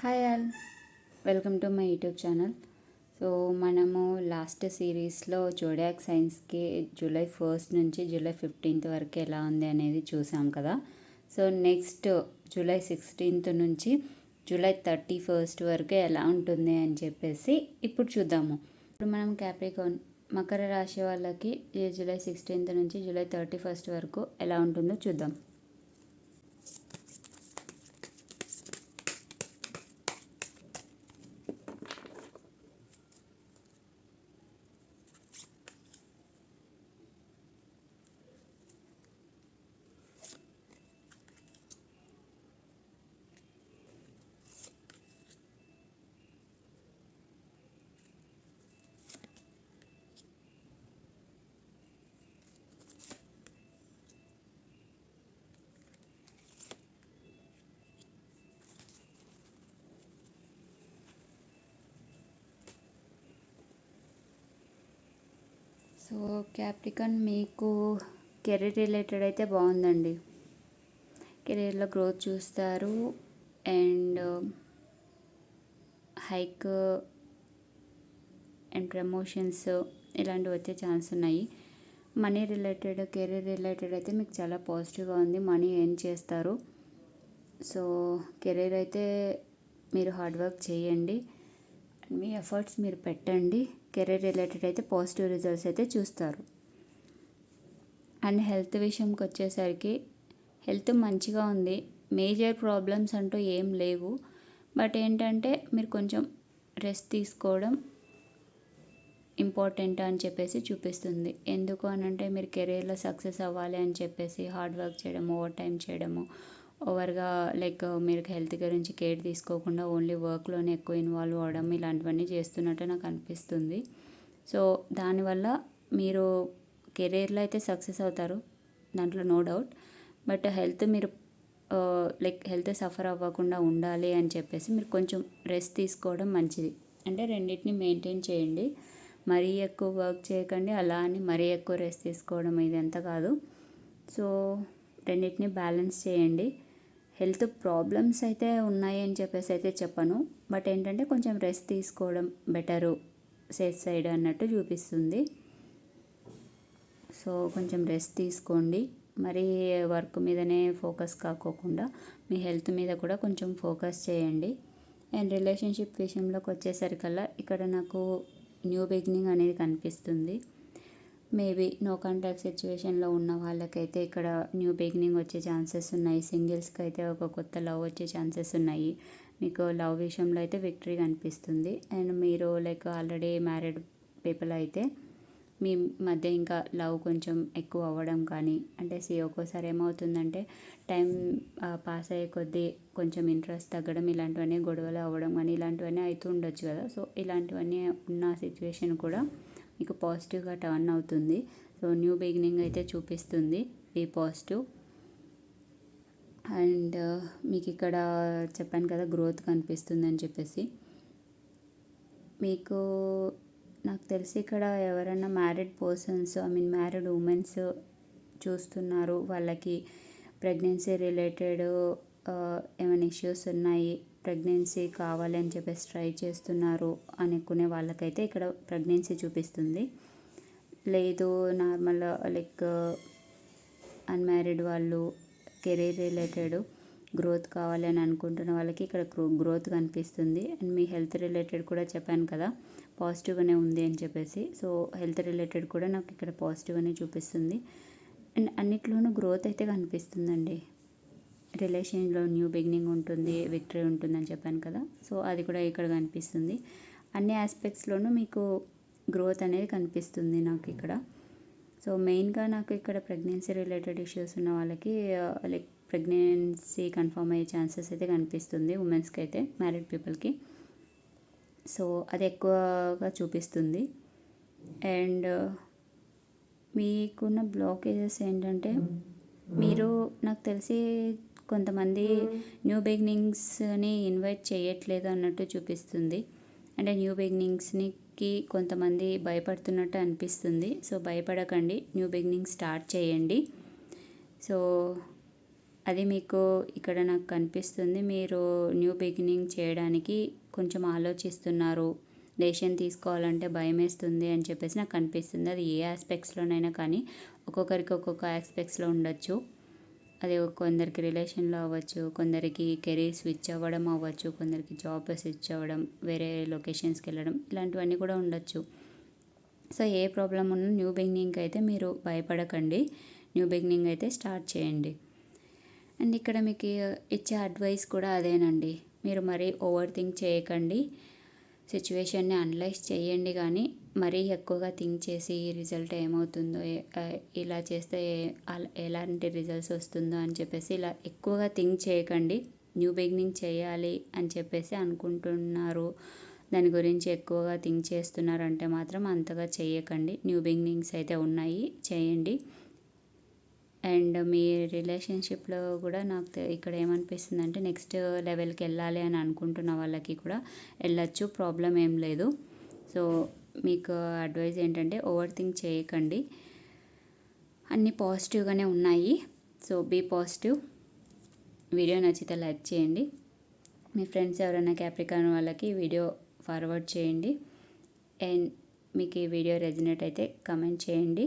Hi all. Welcome to my YouTube channel. So మనము last సిరీస్లో zodiac సైన్స్కి July first నుంచి జూలై ఫిఫ్టీన్త్ వరకు ఎలా ఉంది అనేది చూసాం కదా. సో నెక్స్ట్ జూలై సిక్స్టీన్త్ నుంచి జూలై థర్టీ ఫస్ట్ వరకు ఎలా ఉంటుంది అని చెప్పేసి ఇప్పుడు చూద్దాము. ఇప్పుడు మనం క్యాప్రికాన్ మకర రాశి వాళ్ళకి జూలై సిక్స్టీన్త్ నుంచి జూలై థర్టీ ఫస్ట్ వరకు ఎలా ఉంటుందో చూద్దాం. సో క్యాప్టికన్ మీకు కెరీర్ రిలేటెడ్ అయితే బాగుందండి. కెరీర్లో గ్రోత్ చూస్తారు. అండ్ హైక్ అండ్ ప్రమోషన్స్ ఇలాంటివి వచ్చే ఛాన్స్ ఉన్నాయి. మనీ రిలేటెడ్ కెరీర్ రిలేటెడ్ అయితే మీకు చాలా పాజిటివ్గా ఉంది. మనీ ఏం చేస్తారు. సో కెరీర్ అయితే మీరు హార్డ్ వర్క్ చేయండి. మీ ఎఫర్ట్స్ మీరు పెట్టండి. కెరీర్ రిలేటెడ్ అయితే పాజిటివ్ రిజల్ట్స్ అయితే చూస్తారు. అండ్ హెల్త్ విషయంకి వచ్చేసరికి హెల్త్ మంచిగా ఉంది. మేజర్ ప్రాబ్లమ్స్ అంటూ ఏం లేవు. బట్ ఏంటంటే మీరు కొంచెం రెస్ట్ తీసుకోవడం ఇంపార్టెంట్ అని చెప్పేసి చూపిస్తుంది. ఎందుకు అని అంటే మీరు కెరీర్లో సక్సెస్ అవ్వాలి అని చెప్పేసి హార్డ్ వర్క్ చేయడము ఓవర్ టైం చేయడము ఓవర్గా లైక్ మీరు హెల్త్ గురించి కేర్ తీసుకోకుండా ఓన్లీ వర్క్లోనే ఎక్కువ ఇన్వాల్వ్ అవ్వడం ఇలాంటివన్నీ చేస్తున్నట్టు నాకు అనిపిస్తుంది. సో దానివల్ల మీరు కెరీర్లో అయితే సక్సెస్ అవుతారు దాంట్లో నో డౌట్. బట్ హెల్త్ మీరు లైక్ హెల్త్ సఫర్ అవ్వకుండా ఉండాలి అని చెప్పేసి మీరు కొంచెం రెస్ట్ తీసుకోవడం మంచిది. అంటే రెండింటిని మెయింటైన్ చేయండి. మరీ ఎక్కువ వర్క్ చేయకండి అలా అని మరీ ఎక్కువ రెస్ట్ తీసుకోవడం ఇదంతా కాదు. సో రెండింటిని బ్యాలెన్స్ చేయండి. హెల్త్ ప్రాబ్లమ్స్ అయితే ఉన్నాయి అని చెప్పేసి అయితే చెప్పను. బట్ ఏంటంటే కొంచెం రెస్ట్ తీసుకోవడం బెటరు. సేఫ్ సైడ్ అన్నట్టు చూపిస్తుంది. సో కొంచెం రెస్ట్ తీసుకోండి. మరి వర్క్ మీదనే ఫోకస్ కాకోకుండా మీ హెల్త్ మీద కూడా కొంచెం ఫోకస్ చేయండి. అండ్ రిలేషన్షిప్ విషయంలోకి వచ్చేసరికల్లా ఇక్కడ నాకు న్యూ బిగినింగ్ అనేది కనిపిస్తుంది. మేబీ నో కాంటాక్ట్ సిచ్యువేషన్లో ఉన్న వాళ్ళకైతే ఇక్కడ న్యూ బిగినింగ్ వచ్చే ఛాన్సెస్ ఉన్నాయి. సింగిల్స్కి అయితే ఒక కొత్త లవ్ వచ్చే ఛాన్సెస్ ఉన్నాయి. మీకు లవ్ విషయంలో అయితే విక్టరీ కనిపిస్తుంది. అండ్ మీరు లైక్ ఆల్రెడీ మ్యారీడ్ పీపుల్ అయితే మీ మధ్య ఇంకా లవ్ కొంచెం ఎక్కువ అవ్వడం కానీ అంటే సి ఒక్కోసారి ఏమవుతుందంటే టైం పాస్ అయ్యే కొద్దీ కొంచెం ఇంట్రెస్ట్ తగ్గడం ఇలాంటివన్నీ గొడవలు అవ్వడం కానీ ఇలాంటివన్నీ అవుతూ ఉండొచ్చు కదా. సో ఇలాంటివన్నీ ఉన్న సిచ్యువేషన్ కూడా మీకు పాజిటివ్గా టర్న్ అవుతుంది. సో న్యూ బిగినింగ్ అయితే చూపిస్తుంది. ఈ పాజిటివ్ అండ్ మీకు ఇక్కడ చెప్పాను కదా గ్రోత్ కనిపిస్తుంది అని చెప్పేసి. మీకు నాకు తెలిసి ఇక్కడ ఎవరైనా married persons I mean married womens చూస్తున్నారు. వాళ్ళకి ప్రెగ్నెన్సీ రిలేటెడ్ uh, ఏమైనా ఇష్యూస్ ఉన్నాయి? ప్రెగ్నెన్సీ కావాలి అని చెప్పేసి ట్రై చేస్తున్నారు అనుకునే వాళ్ళకైతే ఇక్కడ ప్రెగ్నెన్సీ చూపిస్తుంది. లేదు నార్మల్ లైక్ అన్మ్యారీడ్ వాళ్ళు కెరీర్ రిలేటెడ్ గ్రోత్ కావాలి అని అనుకుంటున్న వాళ్ళకి ఇక్కడ గ్రోత్ కనిపిస్తుంది. అండ్ మీ హెల్త్ రిలేటెడ్ కూడా చెప్పాను కదా పాజిటివ్గానే ఉంది అని చెప్పేసి. సో హెల్త్ రిలేటెడ్ కూడా నాకు ఇక్కడ పాజిటివ్గానే చూపిస్తుంది. అండ్ అన్నిట్లోనూ గ్రోత్ అయితే కనిపిస్తుందండి. రిలేషన్లో న్యూ బిగినింగ్ ఉంటుంది విక్టరీ ఉంటుందని చెప్పాను కదా. సో అది కూడా ఇక్కడ కనిపిస్తుంది. అన్ని ఆస్పెక్ట్స్లోనూ మీకు గ్రోత్ అనేది కనిపిస్తుంది నాకు ఇక్కడ. సో మెయిన్గా నాకు ఇక్కడ ప్రెగ్నెన్సీ రిలేటెడ్ ఇష్యూస్ ఉన్న వాళ్ళకి లైక్ ప్రెగ్నెన్సీ కన్ఫర్మ్ అయ్యే ఛాన్సెస్ అయితే కనిపిస్తుంది ఉమెన్స్కి అయితే మ్యారీడ్ పీపుల్కి. సో అది ఎక్కువగా చూపిస్తుంది. అండ్ మీకున్న బ్లాకేజెస్ ఏంటంటే మీరు నాకు తెలిసి కొంతమంది న్యూ బిగినింగ్స్ని ఇన్వైట్ చేయట్లేదు అన్నట్టు చూపిస్తుంది. అంటే న్యూ బిగినింగ్స్కి కొంతమంది భయపడుతున్నట్టు అనిపిస్తుంది. సో భయపడకండి. న్యూ బిగినింగ్ స్టార్ట్ చేయండి. సో అది మీకు ఇక్కడ నాకు కనిపిస్తుంది. మీరు న్యూ బిగినింగ్ చేయడానికి కొంచెం ఆలోచిస్తున్నారు. డెసిషన్ తీసుకోవాలంటే భయం వేస్తుంది అని చెప్పేసి నాకు కనిపిస్తుంది అది ఏ ఆస్పెక్ట్స్లోనైనా కానీ ఒక్కొక్కరికి ఒక్కొక్క ఆస్పెక్ట్స్లో ఉండొచ్చు. అది కొందరికి రిలేషన్లో అవ్వచ్చు కొందరికి కెరీర్ స్విచ్ అవ్వడం అవ్వచ్చు కొందరికి జాబ్ స్విచ్ అవ్వడం వేరే లొకేషన్స్కి వెళ్ళడం ఇలాంటివన్నీ కూడా ఉండొచ్చు. సో ఏ ప్రాబ్లం ఉన్నా న్యూ బిగినింగ్ అయితే మీరు భయపడకండి. న్యూ బిగినింగ్ అయితే స్టార్ట్ చేయండి. అండ్ ఇక్కడ మీకు ఇచ్చే అడ్వైస్ కూడా అదేనండి. మీరు మరీ ఓవర్ థింక్ చేయకండి. సిచ్యువేషన్ని అనలైజ్ చేయండి కానీ మరీ ఎక్కువగా థింక్ చేసి రిజల్ట్ ఏమవుతుందో ఇలా చేస్తే ఎలాంటి రిజల్ట్స్ వస్తుందో అని చెప్పేసి ఇలా ఎక్కువగా థింక్ చేయకండి. న్యూ బిగినింగ్ చేయాలి అని చెప్పేసి అనుకుంటున్నారు. దాని గురించి ఎక్కువగా థింక్ చేస్తున్నారంటే మాత్రం అంతగా చేయకండి. న్యూ బిగినింగ్స్ అయితే ఉన్నాయి. చేయండి. అండ్ మీ రిలేషన్షిప్లో కూడా నాకు ఇక్కడ ఏమనిపిస్తుంది అంటే నెక్స్ట్ లెవెల్కి వెళ్ళాలి అని అనుకుంటున్న వాళ్ళకి కూడా వెళ్ళచ్చు ప్రాబ్లం ఏం లేదు. సో మీకు అడ్వైజ్ ఏంటంటే ఓవర్ థింక్ చేయకండి. అన్నీ పాజిటివ్గానే ఉన్నాయి. So be positive. వీడియో నచ్చితే లైక్ చేయండి. మీ ఫ్రెండ్స్ ఎవరైనా క్యాప్రికాన్ వాళ్ళకి వీడియో ఫార్వర్డ్ చేయండి. అండ్ మీకు ఈ వీడియో రెజినేట్ అయితే కమెంట్ చేయండి.